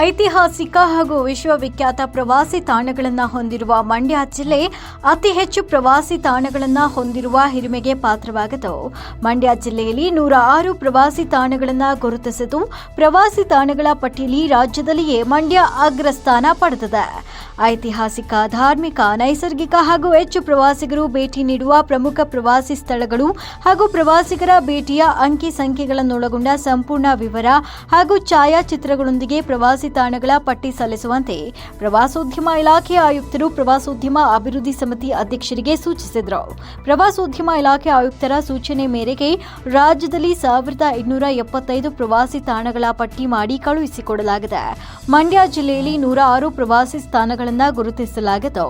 ಐತಿಹಾಸಿಕ ಹಾಗೂ ವಿಶ್ವವಿಖ್ಯಾತ ಪ್ರವಾಸಿ ತಾಣಗಳನ್ನು ಹೊಂದಿರುವ ಮಂಡ್ಯ ಜಿಲ್ಲೆ ಅತಿ ಹೆಚ್ಚು ಪ್ರವಾಸಿ ತಾಣಗಳನ್ನು ಹೊಂದಿರುವ ಹಿರಿಮೆಗೆ ಪಾತ್ರವಾಗದು. ಮಂಡ್ಯ ಜಿಲ್ಲೆಯಲ್ಲಿ ನೂರ ಆರು ಪ್ರವಾಸಿ ತಾಣಗಳನ್ನು ಗುರುತಿಸಿದ್ದು, ಪ್ರವಾಸಿ ತಾಣಗಳ ಪಟ್ಟಿಯಲ್ಲಿ ರಾಜ್ಯದಲ್ಲಿಯೇ ಮಂಡ್ಯ ಅಗ್ರಸ್ಥಾನ ಪಡೆದಿದೆ. ಐತಿಹಾಸಿಕ, ಧಾರ್ಮಿಕ, ನೈಸರ್ಗಿಕ ಹಾಗೂ ಹೆಚ್ಚು ಪ್ರವಾಸಿಗರು ಭೇಟಿ ನೀಡುವ ಪ್ರಮುಖ ಪ್ರವಾಸಿ ಸ್ಥಳಗಳು ಹಾಗೂ ಪ್ರವಾಸಿಗರ ಭೇಟಿಯ ಅಂಕಿ ಸಂಖ್ಯೆಗಳನ್ನೊಳಗೊಂಡ ಸಂಪೂರ್ಣ ವಿವರ ಹಾಗೂ ಛಾಯಾಚಿತ್ರಗಳೊಂದಿಗೆ ಪ್ರವಾಸಿ ತಾಣಗಳ ಪಟ್ಟಿ ಸಲ್ಲಿಸುವಂತೆ ಪ್ರವಾಸೋದ್ಯಮ ಇಲಾಖೆ ಆಯುಕ್ತರು ಪ್ರವಾಸೋದ್ಯಮ ಅಭಿವೃದ್ಧಿ ಸಮಿತಿ ಅಧ್ಯಕ್ಷರಿಗೆ ಸೂಚಿಸಿದರು. ಪ್ರವಾಸೋದ್ಯಮ ಇಲಾಖೆ ಆಯುಕ್ತರ ಸೂಚನೆ ಮೇರೆಗೆ ರಾಜ್ಯದಲ್ಲಿ ಸಾವಿರದ ಇನ್ನೂರ ಎಪ್ಪತ್ತೈದು ಪ್ರವಾಸಿ ತಾಣಗಳ ಪಟ್ಟಿ ಮಾಡಿ ಕಳುಹಿಸಿಕೊಡಲಾಗಿದೆ. ಮಂಡ್ಯ ಜಿಲ್ಲೆಯಲ್ಲಿ ನೂರ ಆರು ಪ್ರವಾಸಿ ಸ್ಥಾನಗಳನ್ನು ಗುರುತಿಸಲಾಗಿದ್ದು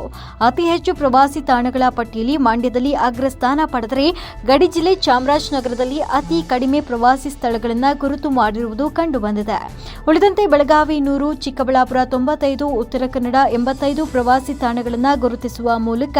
ಅತಿ ಹೆಚ್ಚು ಪ್ರವಾಸಿ ತಾಣಗಳ ಪಟ್ಟಿಯಲ್ಲಿ ಮಂಡ್ಯದಲ್ಲಿ ಅಗ್ರಸ್ಥಾನ ಪಡೆದರೆ ಗಡಿ ಜಿಲ್ಲೆ ಚಾಮರಾಜನಗರದಲ್ಲಿ ಅತಿ ಕಡಿಮೆ ಪ್ರವಾಸಿ ಸ್ಥಳಗಳನ್ನು ಗುರುತು ಮಾಡಿರುವುದು ಕಂಡುಬಂದಿದೆ. ಉಳಿದಂತೆ ಬೆಳಗಾವಿ ನೂರು, ಚಿಕ್ಕಬಳ್ಳಾಪುರ ತೊಂಬತ್ತೈದು, ಉತ್ತರ ಕನ್ನಡ ಎಂಬತ್ತೈದು ಪ್ರವಾಸಿ ತಾಣಗಳನ್ನು ಗುರುತಿಸುವ ಮೂಲಕ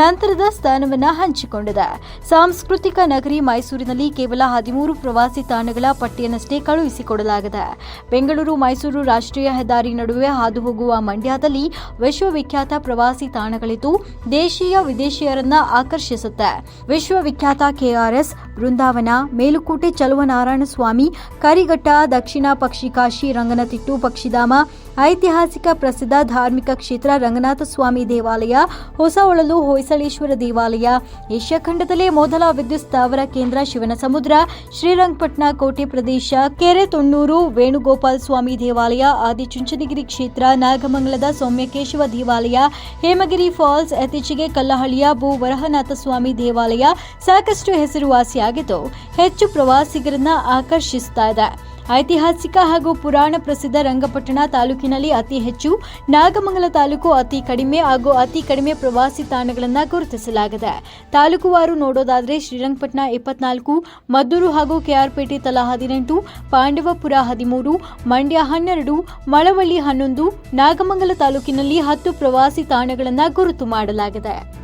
ನಂತರದ ಸ್ಥಾನವನ್ನು ಹಂಚಿಕೊಂಡಿದೆ. ಸಾಂಸ್ಕೃತಿಕ ನಗರಿ ಮೈಸೂರಿನಲ್ಲಿ ಕೇವಲ ಹದಿಮೂರು ಪ್ರವಾಸಿ ತಾಣಗಳ ಪಟ್ಟಿಯನ್ನಷ್ಟೇ ಕಳುಹಿಸಿಕೊಡಲಾಗಿದೆ. ಬೆಂಗಳೂರು, ಮೈಸೂರು ರಾಷ್ಟ್ರೀಯ ಹೆದ್ದಾರಿ ನಡುವೆ ಹಾದು ಹೋಗುವ ಮಂಡ್ಯದಲ್ಲಿ ವಿಶ್ವವಿಖ್ಯಾತ ಪ್ರವಾಸಿ ತಾಣಗಳಿದ್ದು ದೇಶೀಯ ವಿದೇಶಿಯರನ್ನ ಆಕರ್ಷಿಸುತ್ತೆ. ವಿಶ್ವವಿಖ್ಯಾತ ಕೆಆರ್ಎಸ್ ಬೃಂದಾವನ ಮೇಲುಕೋಟೆ ಚಲುವನಾರಾಯಣ ಸ್ವಾಮಿ ಕರಿಘಟ್ಟ, ದಕ್ಷಿಣ ಪಕ್ಷಿ ಕಾಶಿ, ರಂಗನತಿಟ್ಟು, ಪಕ್ಷಿಧಾಮ ಐತಿಹಾಸಿಕ ಪ್ರಸಿದ್ಧ ಧಾರ್ಮಿಕ ಕ್ಷೇತ್ರ ರಂಗನಾಥ ಸ್ವಾಮಿ ದೇವಾಲಯ, ಹೊಸಹೊಳಲು ಹೊಯ್ಸಳೇಶ್ವರ ದೇವಾಲಯ. ಏಷ್ಯಾ ಖಂಡದಲ್ಲೇ ಮೊದಲ ವಿದ್ಯುತ್ ಸ್ಥಾವರ ಕೇಂದ್ರ ಶಿವನ ಸಮುದ್ರ ಶ್ರೀರಂಗಪಟ್ಟಣ ಕೋಟೆ ಪ್ರದೇಶ ಕೆರೆ ತೊಣ್ಣೂರು ವೇಣುಗೋಪಾಲ್ ಸ್ವಾಮಿ ದೇವಾಲಯ, ಆದಿಚುಂಚನಗಿರಿ ಕ್ಷೇತ್ರ, ನಾಗಮಂಗಲದ ಸೌಮ್ಯಕೇಶವ ದೇವಾಲಯ, ಹೇಮಗಿರಿ ಫಾಲ್ಸ್ ಇತ್ತೀಚೆಗೆ ಕಲ್ಲಹಳ್ಳಿಯ ಭೂ ವರಹನಾಥ ಸ್ವಾಮಿ ದೇವಾಲಯ ಸಾಕಷ್ಟು ಹೆಸರುವಾಸಿಯಾಗಿದ್ದು, ಹೆಚ್ಚು ಪ್ರವಾಸಿಗರನ್ನ ಆಕರ್ಷಿಸುತ್ತಾ ಇದೆ. ಐತಿಹಾಸಿಕ ಹಾಗೂ ಪುರಾಣ ಪ್ರಸಿದ್ಧ ರಂಗಪಟ್ಟಣ ತಾಲೂಕಿನಲ್ಲಿ ಅತಿ ಹೆಚ್ಚು ನಾಗಮಂಗಲ ತಾಲೂಕು ಅತಿ ಕಡಿಮೆ ಹಾಗೂ ಅತಿ ಕಡಿಮೆ ಪ್ರವಾಸಿ ತಾಣಗಳನ್ನು ಗುರುತಿಸಲಾಗಿದೆ. ತಾಲೂಕುವಾರು ನೋಡೋದಾದರೆ ಶ್ರೀರಂಗಪಟ್ಟಣ ಇಪ್ಪತ್ನಾಲ್ಕು, ಮದ್ದೂರು ಹಾಗೂ ಕೆಆರ್ಪೇಟೆ ತಲಾ ಹದಿನೆಂಟು, ಪಾಂಡವಪುರ ಹದಿಮೂರು, ಮಂಡ್ಯ ಹನ್ನೆರಡು, ಮಳವಳ್ಳಿ ಹನ್ನೊಂದು, ನಾಗಮಂಗಲ ತಾಲೂಕಿನಲ್ಲಿ ಹತ್ತು ಪ್ರವಾಸಿ ತಾಣಗಳನ್ನು ಗುರುತು ಮಾಡಲಾಗಿದೆ.